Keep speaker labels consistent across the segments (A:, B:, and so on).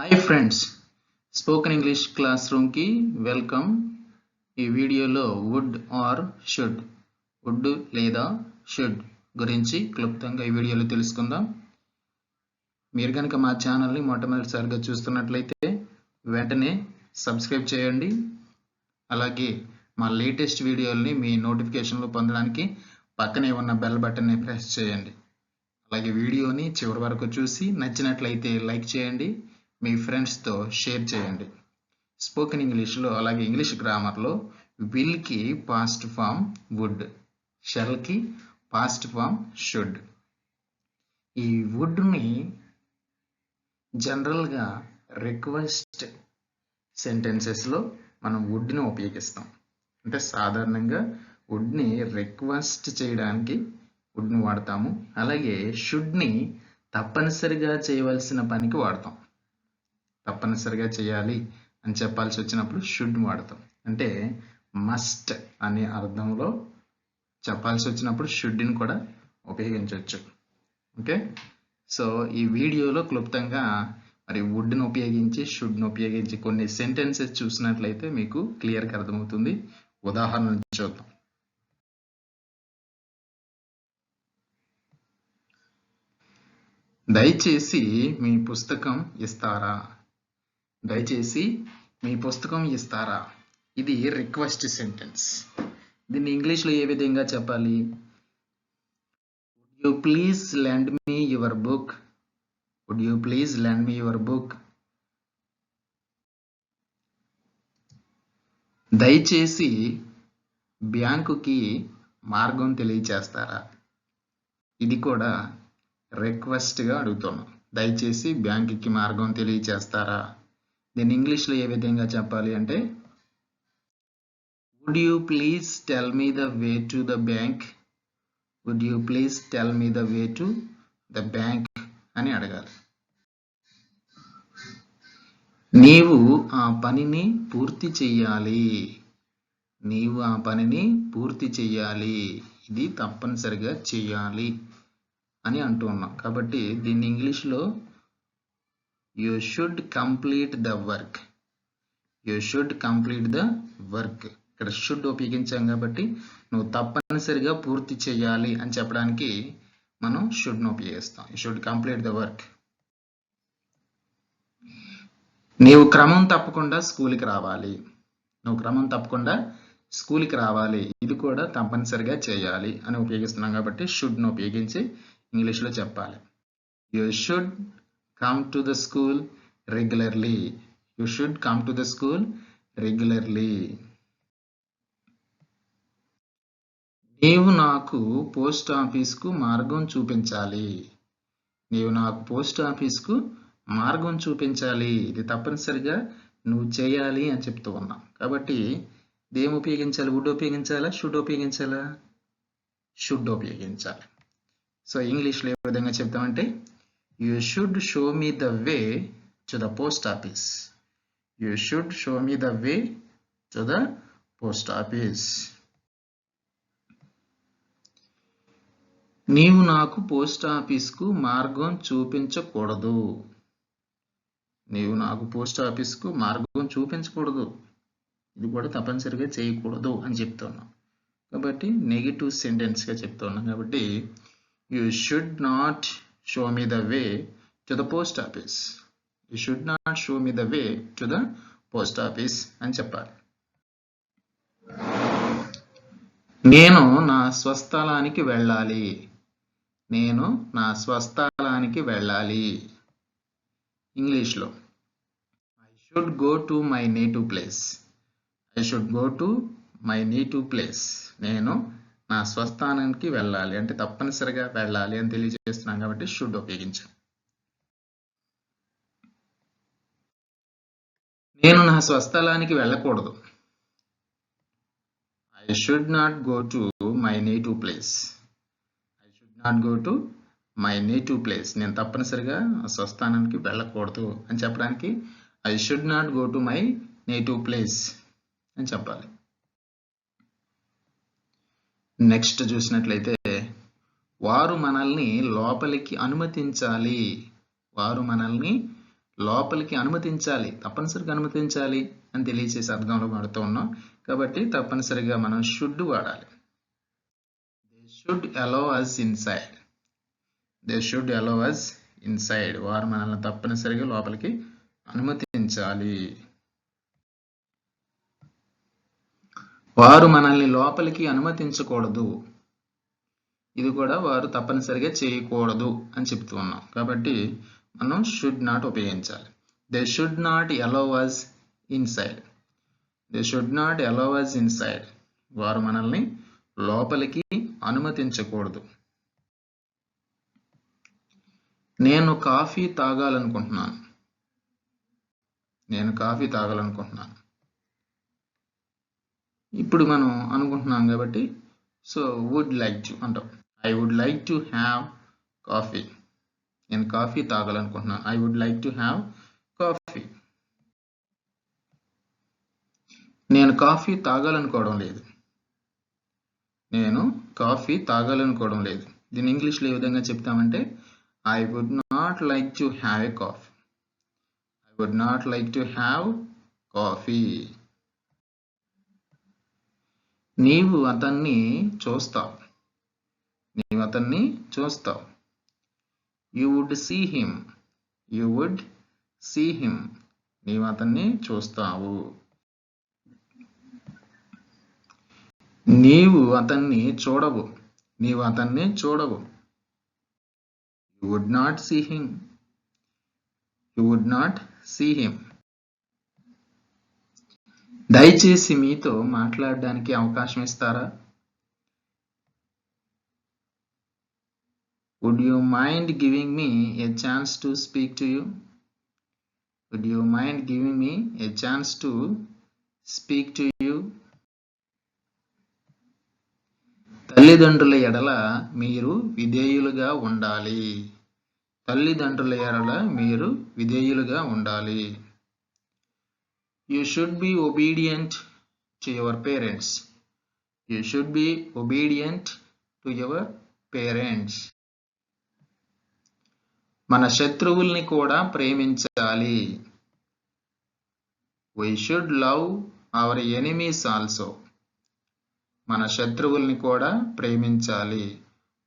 A: Hi friends spoken English class రూమ్కి welcome ఈ వీడియోలో వుడ్ ఆర్ షుడ్ వుడ్ లేదా షుడ్ గురించి క్లుప్తంగా ఈ వీడియోలో తెలుసుకుందాం. మీరు కనుక మా ఛానల్ని మొట్టమొదటిసారిగా చూస్తున్నట్లయితే వెంటనే సబ్స్క్రైబ్ చేయండి. అలాగే మా లేటెస్ట్ వీడియోల్ని మీ నోటిఫికేషన్లో పొందడానికి పక్కనే ఉన్న బెల్ బటన్ని ప్రెస్ చేయండి. అలాగే వీడియోని చివరి వరకు చూసి నచ్చినట్లయితే లైక్ చేయండి. మీ ఫ్రెండ్స్తో షేర్ చేయండి. స్పోకెన్ ఇంగ్లీష్లో అలాగే ఇంగ్లీష్ గ్రామర్లో విల్కి పాస్ట్ ఫామ్ వుడ్ షెల్కి పాస్ట్ ఫామ్ షుడ్ ఈ వుడ్ని జనరల్గా రిక్వెస్ట్ సెంటెన్సెస్లో మనం వుడ్ని ఉపయోగిస్తాం. అంటే సాధారణంగా వుడ్ని రిక్వెస్ట్ చేయడానికి వుడ్ని వాడతాము. అలాగే షుడ్ని తప్పనిసరిగా చేయవలసిన పనికి వాడతాం. తప్పనిసరిగా చేయాలి అని చెప్పాల్సి వచ్చినప్పుడు షుడ్ వాడతాం. అంటే మస్ట్ అనే అర్థంలో చెప్పాల్సి వచ్చినప్పుడు షుడ్ని కూడా ఉపయోగించవచ్చు. ఓకే సో ఈ వీడియోలో క్లుప్తంగా మరి వుడ్ని ఉపయోగించి షుడ్ని ఉపయోగించి కొన్ని సెంటెన్సెస్ చూసినట్లయితే మీకు క్లియర్గా అర్థమవుతుంది. ఉదాహరణ చూద్దాం. దయచేసి మీ పుస్తకం ఇస్తారా? దయచేసి మీ పుస్తకం ఇస్తారా? ఇది రిక్వెస్ట్ సెంటెన్స్ దీన్ని ఇంగ్లీష్లో ఏ విధంగా చెప్పాలి? Would you please lend me your book would you please lend me your book దయచేసి బ్యాంకుకి మార్గం తెలియచేస్తారా? ఇది కూడా రిక్వెస్ట్గా అడుగుతున్నాం దయచేసి బ్యాంకుకి మార్గం తెలియచేస్తారా? దీన్ని ఇంగ్లీష్లో ఏ విధంగా చెప్పాలి అంటే would you please tell me the way to the bank would you please tell me the way to the bank అని అడగాలి. నీవు ఆ పనిని పూర్తి చెయ్యాలి. నీవు ఆ పనిని పూర్తి చెయ్యాలి. ఇది తప్పనిసరిగా చెయ్యాలి అని అంటూ ఉన్నాం. కాబట్టి దీన్ని ఇంగ్లీష్లో you should complete the work you should complete the work ఇక్కడ షుడ్ ఉపయోగించాం కాబట్టి నువ్వు తప్పనిసరిగా పూర్తి చేయాలి అని చెప్పడానికి మనం షుడ్ను ఉపయోగిస్తాం. You should complete the work నీవు క్రమం తప్పకుండా స్కూల్కి రావాలి. నువ్వు క్రమం తప్పకుండా స్కూల్కి రావాలి. ఇది కూడా తప్పనిసరిగా చేయాలి అని ఉపయోగిస్తున్నాం కాబట్టి షుడ్ను ఉపయోగించి ఇంగ్లీష్లో చెప్పాలి. You should come to the school regularly. You should come to the school regularly. నీవు నాకు పోస్ట్ ఆఫీస్కు మార్గం చూపించాలి. నీవు నాకు పోస్ట్ ఆఫీస్కు మార్గం చూపించాలి. ఇది తప్పనిసరిగా నువ్వు చేయాలి అని చెప్తూ ఉన్నాం. కాబట్టి దేం ఉపయోగించాలి? వుడ్ ఉపయోగించాలా? షుడ్ ఉపయోగించాలా? షుడ్ ఉపయోగించాలి. సో ఇంగ్లీష్లో ఏ విధంగా చెప్తామంటే you should show me the way to the post office. You should show me the way to the post office. నీవు నాకు పోస్ట్ ఆఫీస్కు మార్గం చూపించకూడదు నీవు నాకు పోస్ట్ ఆఫీస్కు మార్గం చూపించకూడదు ఇది కూడా తప్పనిసరిగా చేయకూడదు అని చెప్తున్నాం కాబట్టి నెగిటివ్ సెంటెన్స్గా చెప్తున్నాం కాబట్టి you should not show me the way to the post office. You should not show me the way to the post office అని చెప్పాలి నేను నా స్వస్థలానికి వెళ్ళాలి నేను నా స్వస్థలానికి వెళ్ళాలి ఇంగ్లీష్లో I should go to my native place I should go to my native place నేను నా స్వస్థానానికి వెళ్ళాలి అంటే తప్పనిసరిగా వెళ్ళాలి అని తెలియజేస్తున్నాం కాబట్టి షుడ్ ఉపయోగించాం నేను నా స్వస్థలానికి వెళ్ళకూడదు. I should not go to my native place I should not go to my native place నేను తప్పనిసరిగా స్వస్థానానికి వెళ్ళకూడదు అని చెప్పడానికి I should not go to my native place అని చెప్పాలి. నెక్స్ట్ చూసినట్లయితే వారు మనల్ని లోపలికి అనుమతించాలి. వారు మనల్ని లోపలికి అనుమతించాలి. తప్పనిసరిగా అనుమతించాలి అని తెలియచేసే అర్థంలో వాడుతూ ఉన్నాం. కాబట్టి తప్పనిసరిగా మనం షుడ్ వాడాలి. They should allow us inside they should allow us inside వారు మనల్ని తప్పనిసరిగా లోపలికి అనుమతించాలి. వారు మనల్ని లోపలికి అనుమతించకూడదు. ఇది కూడా వారు తప్పనిసరిగా చేయకూడదు అని చెప్తూ ఉన్నాం. కాబట్టి మనం షుడ్ నాట్ ఉపయోగించాలి. They should not allow us inside they should not allow us inside వారు మనల్ని లోపలికి అనుమతించకూడదు. నేను కాఫీ తాగాలనుకుంటున్నాను. నేను కాఫీ తాగాలనుకుంటున్నాను. ఇప్పుడు మనం అనుకుంటున్నాం కాబట్టి సో వుడ్ లైక్ టు అంటాం. I would like to have coffee నేను coffee తాగాలనుకుంటున్నాను. I would like to have coffee నేను కాఫీ తాగాలనుకోవడం లేదు. నేను కాఫీ తాగాలనుకోవడం లేదు. దీన్ని ఇంగ్లీష్లో ఏ విధంగా చెప్తామంటే I would not like to have a coffee I would not like to have coffee నీవు అతన్ని చూస్తావు. నీవు అతన్ని చూస్తావు. You would see him you would see him నీవు అతన్ని చూస్తావు. నీవు అతన్ని చూడవు. నీవు అతన్ని చూడవు. You would not see him you would not see him దయచేసి మీతో మాట్లాడడానికి అవకాశం ఇస్తారా? Would you mind giving me a chance to speak to you would you mind giving me a chance to speak to you తల్లిదండ్రుల ఎడల మీరు విధేయులుగా ఉండాలి. తల్లిదండ్రుల ఎడల మీరు విధేయులుగా ఉండాలి. You should be obedient to your parents you should be obedient to your parents మన శత్రువుల్ని కూడా ప్రేమించాలి. We should love our enemies also మన శత్రువుల్ని కూడా ప్రేమించాలి.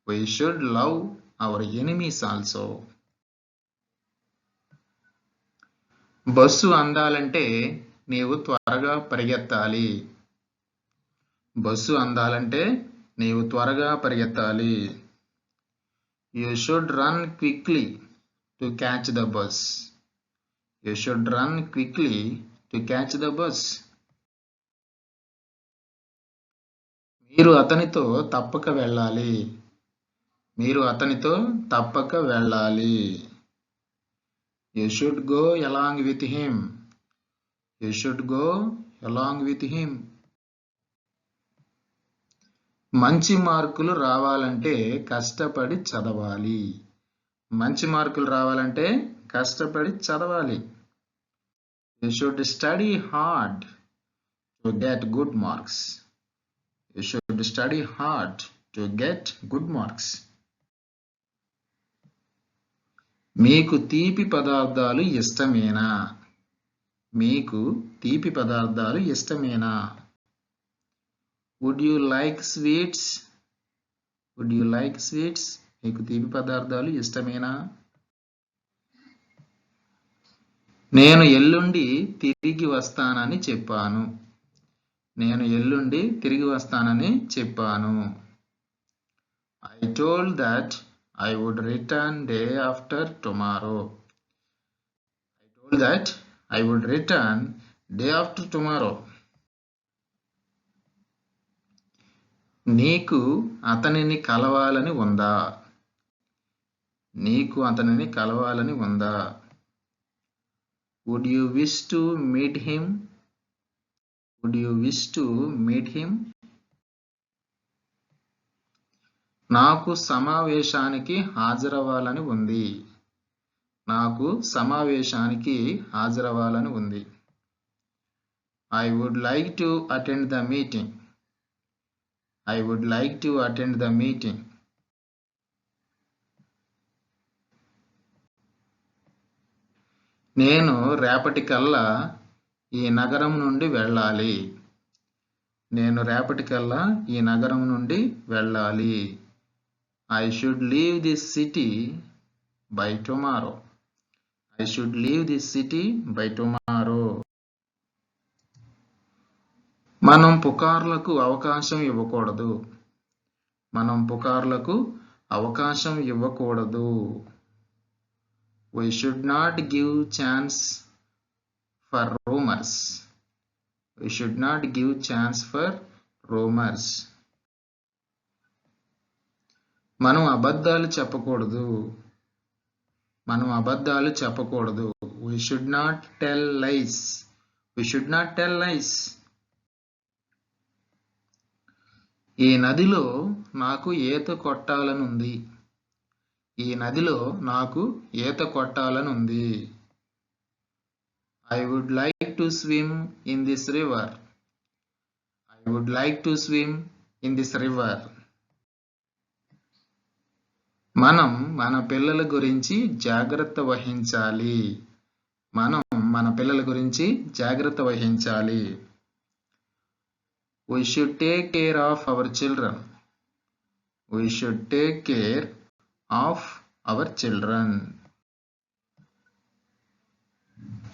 A: We should love our enemies also bus అందాలంటే నీవు త్వరగా పరిగెత్తాలి. బస్సు అందాలంటే నీవు త్వరగా పరిగెత్తాలి. You should run quickly to catch the bus you should run quickly to catch the bus మీరు అతనితో తప్పక వెళ్ళాలి. మీరు అతనితో తప్పక వెళ్ళాలి. You should go along with him you should go along with him మంచి మార్కులు రావాలంటే కష్టపడి చదవాలి. మంచి మార్కులు రావాలంటే కష్టపడి చదవాలి. You should study hard to get good marks you should study hard to get good marks మీకు తీపి పదార్థాలు ఇష్టమేనా? మీకు తీపి పదార్థాలు ఇష్టమేనా? Would you like sweets would you like sweets మీకు తీపి పదార్థాలు ఇష్టమేనా? నేను ఎల్లుండి తిరిగి వస్తానని చెప్పాను. నేను ఎల్లుండి తిరిగి వస్తానని చెప్పాను. I told that I would return day after tomorrow I told that I would return day after tomorrow నీకు అతనిని కలవాలని ఉందా? నీకు అతనిని కలవాలని ఉందా? Would you wish to meet him would you wish to meet him నాకు సమావేశానికి హాజరవ్వాలని ఉంది. నాకు సమావేశానికి హాజరవ్వాలని ఉంది. I would like to attend the meeting I would like to attend the meeting నేను రేపటికల్లా ఈ నగరం నుండి వెళ్ళాలి. నేను రేపటికల్లా ఈ నగరం నుండి వెళ్ళాలి. I should leave this city by tomorrow I should leave this city by tomorrow మనం పుకార్లకు అవకాశం ఇవ్వకూడదు. మనం పుకార్లకు అవకాశం ఇవ్వకూడదు. We should not give chance for rumours we should not give chance for rumours మనం అబద్ధాలు చెప్పకూడదు. మనం అబద్ధాలు చెప్పకూడదు. We should not tell lies we should not tell lies ఈ నదిలో నాకు ఈత కొట్టాలనుంది. ఈ నదిలో నాకు ఈత కొట్టాలనుంది. I would like to swim in this river I would like to swim in this river మనం మన పిల్లల గురించి జాగ్రత్త వహించాలి. మనం మన పిల్లల గురించి జాగ్రత్త వహించాలి. We should take care of our children we should take care of our children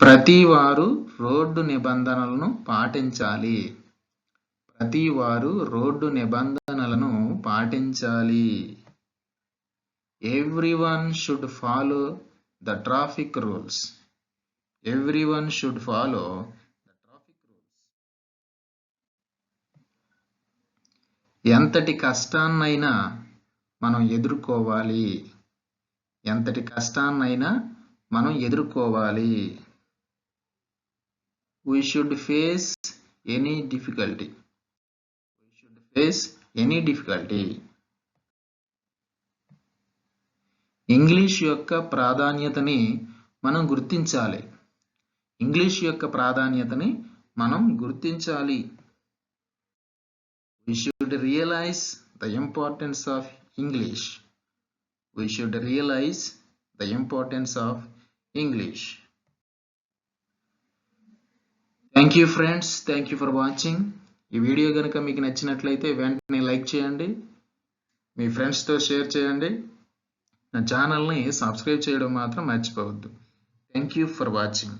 A: ప్రతి వారు రోడ్డు నిబంధనలను పాటించాలి. ప్రతి వారు రోడ్డు నిబంధనలను పాటించాలి. Everyone should follow the traffic rules everyone should follow the traffic rules ఎంతటి కష్టాన్నైనా మనం ఎదుర్కోవాలి. ఎంతటి కష్టాన్నైనా మనం ఎదుర్కోవాలి. We should face any difficulty we should face any difficulty English యొక్క ప్రాధాన్యతని మనం గుర్తించాలి. ఇంగ్లీష్ యొక్క ప్రాధాన్యతని మనం గుర్తించాలి. We should realize the importance of English. We should realize the importance of English. Thank you friends thank you for watching ఈ video కనుక మీకు నచ్చినట్లయితే వెంటనే లైక్ చేయండి. మీ ఫ్రెండ్స్తో షేర్ చేయండి. నా ఛానల్ని సబ్స్క్రైబ్ చేయడం మాత్రం మర్చిపోవద్దు. Thank you for watching